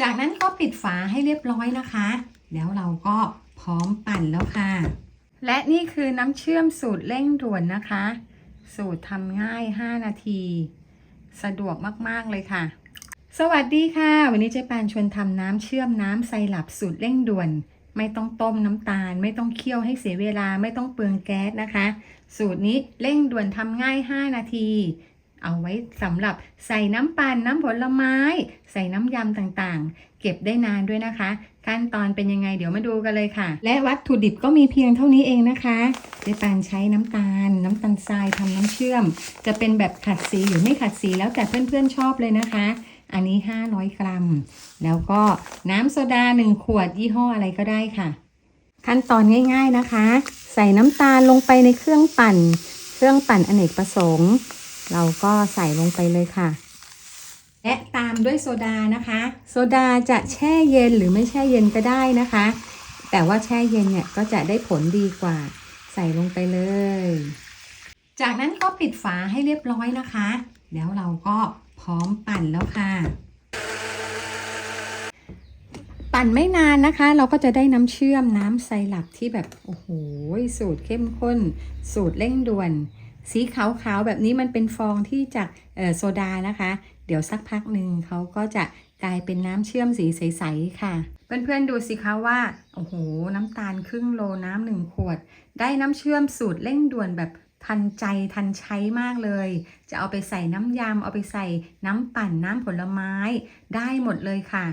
จากนั้นก็ปิดฝาให้เรียบร้อยนะคะ แล้วเราก็พร้อมปั่นแล้วค่ะ และนี่คือน้ำเชื่อมสูตรเร่งด่วนนะคะ สูตรทำง่าย 5 นาที สะดวกมาก ๆ เลยค่ะ สวัสดีค่ะ วันนี้เจ๊ปานชวนทำน้ำเชื่อมน้ำไซรัปสูตรเร่งด่วน ไม่ต้องต้มน้ำตาล ไม่ต้องเคี่ยวให้เสียเวลาไม่ต้องเปลืองแก๊สนะคะ สูตรนี้เร่งด่วนทำง่าย 5 นาที เอาไว้สำหรับใส่น้ำปั่นน้ำผลไม้ ใส่น้ำยำต่างๆ เก็บได้นานด้วยนะคะ ขั้นตอนเป็นยังไงเดี๋ยวมาดูกันเลยค่ะ และวัตถุดิบก็มีเพียงเท่านี้เองนะคะเจ๊ปานใช้น้ำตาล น้ำตาลทรายทำน้ำเชื่อม จะเป็นแบบขัดสีหรือไม่ขัดสีแล้วแต่เพื่อนๆชอบเลยนะคะ อันนี้ 500 กรัม แล้วก็น้ำโซดา 1 ขวดยี่ห้ออะไรก็ได้ค่ะ ขั้นตอนง่าย ๆนะคะ ใส่น้ำตาลลงไปในเครื่องปั่น เครื่องปั่นอเนกประสงค์ เราก็ใส่ลงไปเลยค่ะ และตามด้วยโซดานะคะ โซดาจะแช่เย็นหรือไม่แช่เย็นก็ได้นะคะ แต่ว่าแช่เย็นเนี่ยก็จะได้ผลดีกว่า ใส่ลงไปเลย จากนั้นก็ปิดฝาให้เรียบร้อยนะคะ แล้วเราก็พร้อมปั่นแล้วค่ะปั่นไม่นานนะคะ เราก็จะได้น้ำเชื่อมน้ำไซรัปที่แบบ โอ้โห สูตรเข้มข้น สูตรเร่งด่วน สีขาวๆแบบนี้มันเป็นฟองที่จากโซดานะคะ เดี๋ยวสักพักหนึ่งเขาก็จะกลายเป็นน้ำเชื่อมสีใสๆค่ะ เพื่อนๆดูสิคะว่าโอ้โหน้ำตาลครึ่งโลน้ำหนึ่งขวด ได้น้ำเชื่อมสูตรเร่งด่วนแบบทันใจทันใช้มากเลย จะเอาไปใส่น้ำยำเอาไปใส่น้ำปั่นน้ำผลไม้ได้หมดเลยค่ะ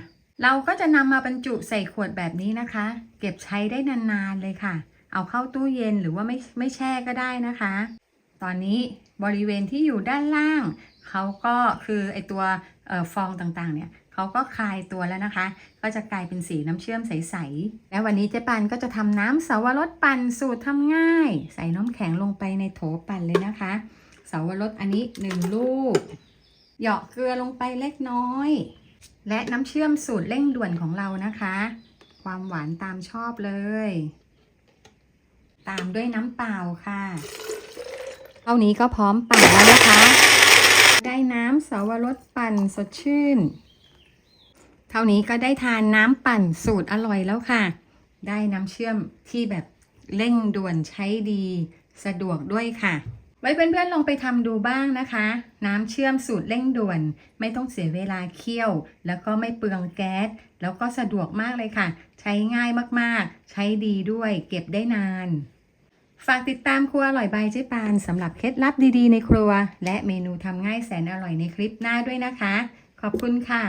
เราก็จะนำมาบรรจุใส่ขวดแบบนี้นะคะ เก็บใช้ได้นานๆเลยค่ะ เอาเข้าตู้เย็นหรือว่าไม่ไม่แช่ก็ได้นะคะ ตอนนี้บริเวณที่อยู่ด้านล่างเขาก็คือไอตัวออฟองต่างๆ เนี่ยเขาก็คลายตัวแล้วนะคะ ก็จะกลายเป็นสีน้ำเชื่อมใสๆ แล้ววันนี้เจ๊ปันก็จะทำน้ำเสาวรสปั่นสูตรทำง่าย ใส่น้ำแข็งลงไปในโถปั่นเลยนะคะ เสาวรสอันนี้1ลูก เหยาะเกลือลงไปเล็กน้อย และน้ำเชื่อมสูตรเร่งด่วนของเรานะคะ ความหวานตามชอบเลย ตามด้วยน้ำเปล่าค่ะ เท่านี้ก็พร้อมปั่นแล้วนะคะ ได้น้ำสาวรสปั่นสดชื่น เท่านี้ก็ได้ทานน้ำปั่นสูตรอร่อยแล้วค่ะ ได้น้ำเชื่อมที่แบบเร่งด่วนใช้ดี สะดวกด้วยค่ะ ไว้เพื่อนๆลองไปทำดูบ้างนะคะ น้ำเชื่อมสูตรเร่งด่วน ไม่ต้องเสียเวลาเคี่ยว แล้วก็ไม่เปลืองแก๊ส แล้วก็สะดวกมากเลยค่ะ ใช้ง่ายมากๆ ใช้ดีด้วย เก็บได้นาน ฝากติดตามครัวอร่อยบายเจ๊ปานสำหรับเคล็ดลับดีๆในครัว และเมนูทำง่ายแสนอร่อยในคลิปหน้าด้วยนะคะ ขอบคุณค่ะ